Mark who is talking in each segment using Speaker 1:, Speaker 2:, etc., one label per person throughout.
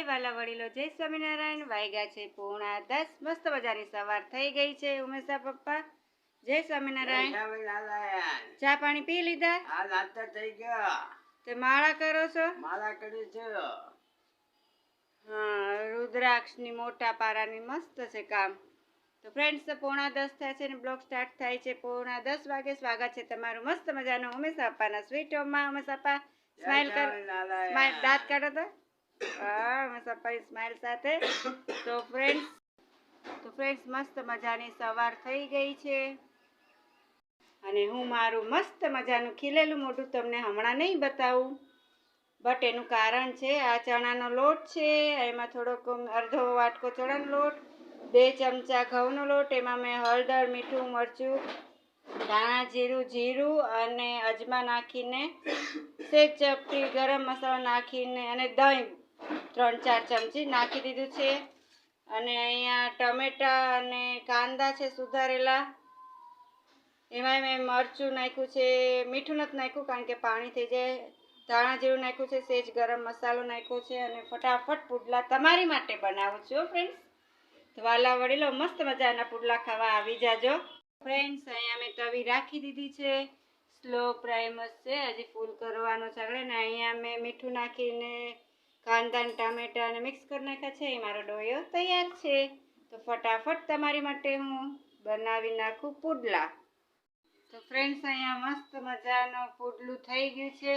Speaker 1: હાય વાલા વડીલો જય સ્વામિનારાયણ. વાગ્યા છે પૂર્ણા દસ. મસ્ત મજાની સવાર થઈ ગઈ છે ઉમેશા પપ્પા. જય સ્વામિનારાયણ. ચા પાણી પી લીધા?
Speaker 2: નાસ્તો થઈ ગયો.
Speaker 1: તે માળા કરો છો?
Speaker 2: માળા કરી છે.
Speaker 1: હા રુદ્રાક્ષની મોટા પારાની મસ્ત છે કામ. તો ફ્રેન્ડ્સ પોણા દસ થાય છે ને બ્લોગ સ્ટાર્ટ થાય છે. પોણા દસ વાગે સ્વાગત છે તમારું મસ્ત મજાનું ઉમેશ અપ્પાના સ્વીટ હોમમાં ઉમેશ અપ્પા સ્માઇલ કર સ્માઇલ દાંત કાઢો તો. હા ઉમેશ સ્માઇલ સાથે. તો ફ્રેન્ડ્સ તો ફ્રેન્ડ્સ મસ્ત મજાની સવાર થઈ ગઈ છે. અને હું મારું મસ્ત મજાનું ખીલેલું મોઢું તમને હમણાં નહીં બતાવું બટ એનું કારણ છે, આ ચણાનો લોટ છે, એમાં થોડોક અડધો વાટકો ચણાનો લોટ, બે ચમચા ઘઉંનો લોટ, એમાં મેં હળદર, મીઠું, મરચું, ધાણા, જીરું જીરું અને અજમા નાખીને સેજ ચપટી ગરમ મસાલો નાખીને અને દહીં ત્રણ ચાર ચમચી નાખી દીધું છે. અને અહીંયા ટમેટા અને કાંદા છે સુધારેલા. એમાં મેં મરચું નાખ્યું છે, મીઠું નથી નાખ્યું કારણ કે પાણી થઈ જાય. ધાણા જેવું નાખ્યું છે, સેજ ગરમ મસાલો નાખ્યો છે અને ફટાફટ પુડલા તમારી માટે બનાવું છું ફ્રેન્ડ્સ તો વાલા વડીલો, મસ્ત મજાના પુડલા ખાવા આવી જાજો. ફ્રેન્ડ્સ અહીંયા મેં તવી રાખી દીધી છે. સ્લો પ્રાઇમસ છે, હજી ફૂલ કરવાનો છે ને અહીંયા મેં મીઠું નાખીને કાંદા ને ટામેટા અને મિક્સ કરી નાખ્યા છે. એ મારો ડોયો તૈયાર છે. તો ફટાફટ તમારી માટે હું બનાવી નાખું પુડલા. તો ફ્રેન્ડ્સ અહીંયા મસ્ત મજાનું પુડલું થઈ ગયું છે.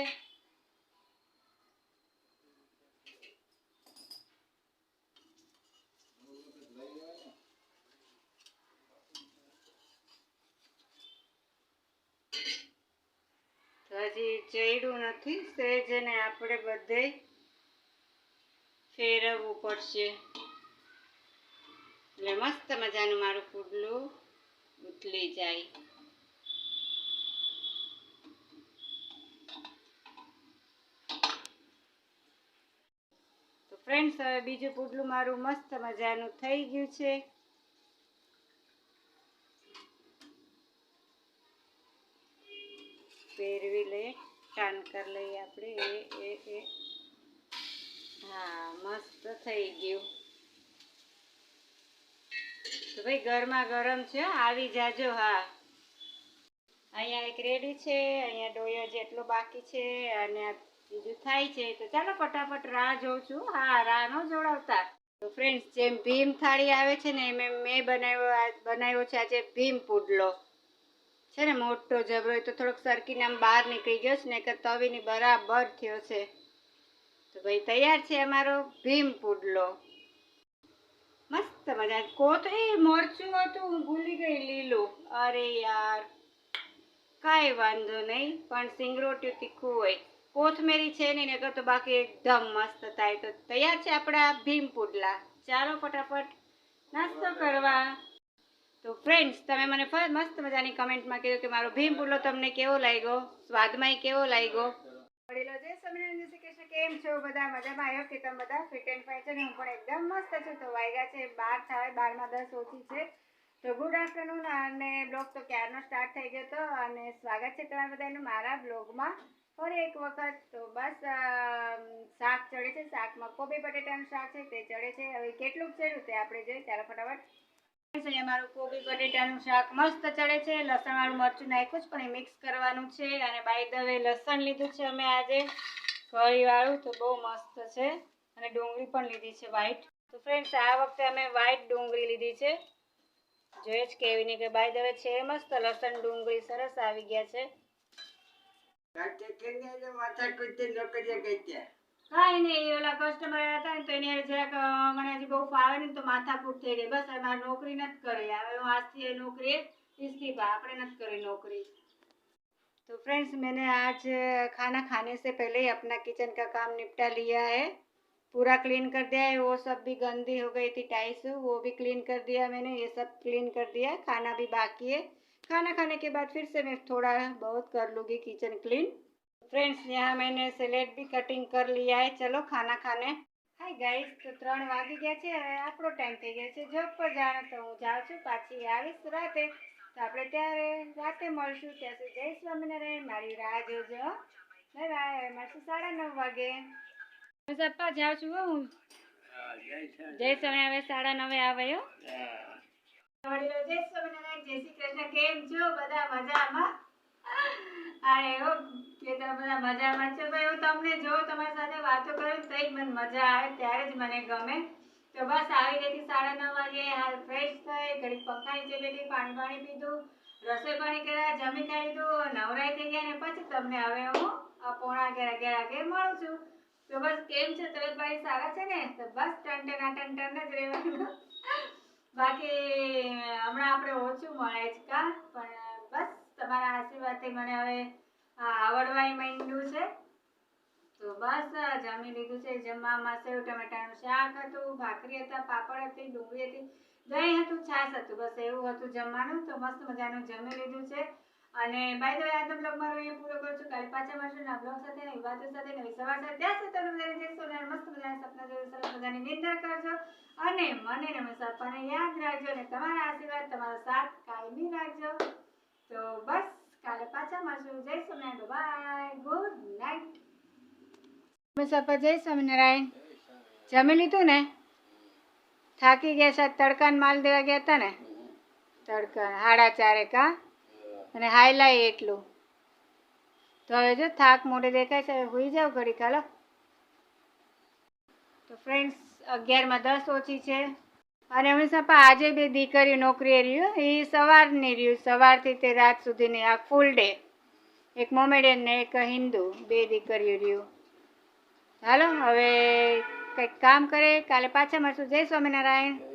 Speaker 1: હજી ચડ્યું નથી. સેજ ને આપણે બધે ફેરવવું પડશે. એટલે મસ્ત મજાનું મારું પુડલું ઉથલી જાય. તો ફ્રેન્ડ્સ હવે બીજું પુડલું મારું મસ્ત મજાનું થઈ ગયું છે. ફેરવી લઈએ ટાન કરી લઈએ આપણે. એ એ એ. હા, મસ્ત થઈ ગયું. તો ભાઈ ગરમા ગરમ છે? આવી જાજો, હા. અહીંયા એક રેડી છે, અહીંયા ડોયો જેટલો બાકી છે અને બીજું થાય છે. તો ચાલો ફટાફટ રાહ જોઉં છું. હા, રાહ ન જોડાવતા. તો ફ્રેન્ડ્સ જેમ ભીમ થાળી આવે છે ને, એમ મેં બનાવ્યો બનાવ્યો છે આજે ભીમ પુડલો. છે ને, મોટો જબરો તો થોડોક સરકીને આમ બહાર નીકળી ગયો છે ને કે તવીની બરાબર થયો છે. ભાઈ, તૈયાર છે અમારો ભીમ પુડલો. મસ્ત મજા કોત એ મરચું હતું, હું ભૂલી ગઈ લીલું. અરે યાર, કાંઈ વાંધો નહીં, પણ સિંગરોટ્યું તીખું હોય કોથમેરી છે નહીં, નકર તો બાકી એકદમ મસ્ત થાય. તો તૈયાર છે આપણા ભીમ પુડલા. ચાલો ફટાફટ નાસ્તો કરવા. તો ફ્રેન્ડ્સ તમે મને મસ્ત મજાની કમેન્ટમાં કીધું કે મારો ભીમ પુડલો તમને કેવો લાગ્યો? સ્વાદમાંય કેવો લાગ્યો? પડેલો જય કેમ છો? બધા મજામાં? આવ્યો કે તમે બધા ફિટ એન્ડ ફાઇન છે ને? હું પણ એકદમ મસ્ત છું. તો વાગ્યા છે બાર થાય બારમાં દસ ઓછી છે. તો ગુડ આફ્ટરનૂન અને બ્લોગ તો ક્યારનો સ્ટાર્ટ થઈ ગયો હતો અને સ્વાગત છે તમારા બધાનું મારા બ્લોગમાં ફરી એક વખત. તો બસ શાક ચડે છે. શાકમાં કોબી, બટેટાનું શાક છે, તે ચડે છે. હવે કેટલું ચડ્યું તે આપણે જોઈએ. ત્યારે ફટાફટ. અહીંયા મારું કોબી, બટેટાનું શાક મસ્ત ચડે છે. લસણ વાળું મરચું નાખ્યું છે, પણ એ મિક્સ કરવાનું છે. અને બાય ધ વે લસણ લીધું છે અમે આજે. ફરીવાળું તો બહુ મસ્ત છે. અને ડુંગળી પણ લીધી છે વ્હાઈટ તો ફ્રેન્ડ્સ આ વખતે અમે વ્હાઈટ ડુંગળી લીધી છે. જોઈએ જ કેવી નહીં કે બાય દવે છે મસ્ત લસણ ડુંગળી સરસ આવી ગયા છે.
Speaker 2: કાંઈ
Speaker 1: નહીં ઓલા કસ્ટમર હતા ને તો એની જરાક મને હજી બહુ ફાવે તો માથાકૂટ થઈ ગઈ. બસ મારે નોકરી નથી કરી હવે હું આજથી નોકરી ઇસ્તીફા આપણે નથી કરી નોકરી. तो फ्रेंड्स मैंने आज खाना खाने से पहले ही अपना किचन का काम निपटा लिया है पूरा क्लीन कर दिया है वो सब भी गंदी हो गई थी टाइल्स वो भी क्लीन कर दिया मैंने ये सब क्लीन कर दिया खाना भी बाकी है खाना खाने के बाद फिर से मैं थोड़ा बहुत कर लूँगी किचन क्लीन फ्रेंड्स यहाँ मैंने सैलेड भी कटिंग कर लिया है चलो ખાના ખાને હાય ગાઈસ તો ત્રણ વાગી ગયા છે હવે આપણો ટાઈમ થઈ ગયો છે જોબ પર જવાનો તો હું જાઉં છું પાછી આવીશ રાતે તો આપણે ત્યારે રાતે મળશું. ત્યાં સુધી જય સ્વામિનારાયણ. મારી રાહ જોજો. Bye bye. મળશું સાડા નવ વાગે. હું સપ્પા જાઉં છું હું
Speaker 2: જય
Speaker 1: સ્વામિનારાયણ. સાડા નવે આવે હો. જય સ્વામિનારાયણ. જય શ્રી કૃષ્ણ. કેમ છો? બધા મજામાં? અરે હો કે તમે બધા મજામાં છો. ભાઈ હું તમને જો તમારી સાથે વાતો કરું તો જ મને મજા આવે. ત્યારે જ મને ગમે. તો બસ આવી ગઈ સાડા નવ વાગે, હાલ ફ્રેશ થઈ ઘડી પકાઈ નીચે બેઠી પાણી પાણી પીધું, રસોઈ પાણી કર્યા, જમી ખાઈ લીધું નવરાઈ થઈ ગયા ને પછી તમને હવે હું આ પોણા અગિયાર અગિયાર વાગે મળું છું. તો બસ કેમ છે? તબિયત પાણી સારા છે ને? તો બસ ટન ટના ટન જ રહેવાનું. બાકી હમણાં આપણે ઓછું મળે છે કા? પણ બસ તમારા આશીર્વાદથી મને હવે આ આવડવાય માંડ્યું છે. તો બસ જમી લીધું છે જમવામાં સેવ, ટમેટાનું શાક હતું, ભાખરી હતા, પાપડ હતી, ડુંગળી હતી, દહીં હતું, છાશ હતું. બસ એવું હતું જમવાનું. તો મસ્ત મજાનું જમી લીધું છે. અને બાય ધ વે બ્લોગ મારો અહીંયા પૂરો કરું છું. કાલે પાછા મળશું ના બ્લોગ સાથે, નવી વાતો સાથે, નવી સવાર સાથે. ત્યાં સુધી તમે બધાને જય સોનાર મસ્ત મજાના સપના જોઈ સરસ મજાની નિંદર કરજો. અને મને હંમેશા પણ યાદ રાખજો અને તમારા આશીર્વાદ, તમારો સાથ કાયમી રાખજો. તો બસ, કાલે પાછા મળશું. જય સ્વામિનારાયણ બાય હંમેશા જય સ્વામિનારાયણ. જમી લીધું ને? થાકી ગયા છે, તડકાને માલ દેવા ગયા હતા ને? તડકા હાડા ચારે કા અને હાઈલાય એટલું. તો હવે જો થાક મોઢે દેખાય છે હોઈ જાવ ઘડી ખાલો તો ફ્રેન્ડ્સ અગિયારમાં દસ ઓછી છે. અને હંમેશા પણ આજે બે દીકરીઓ નોકરીએ રહ્યું, એ સવારની રહ્યું, સવારથી તે રાત સુધીની આ ફૂલ ડે એક મોમેડિયન ને એક હિન્દુ, બે દીકરીઓ રહ્યું. હાલો હવે કંઈક કામ કરે કાલે પાછા મળશું. જય સ્વામિનારાયણ.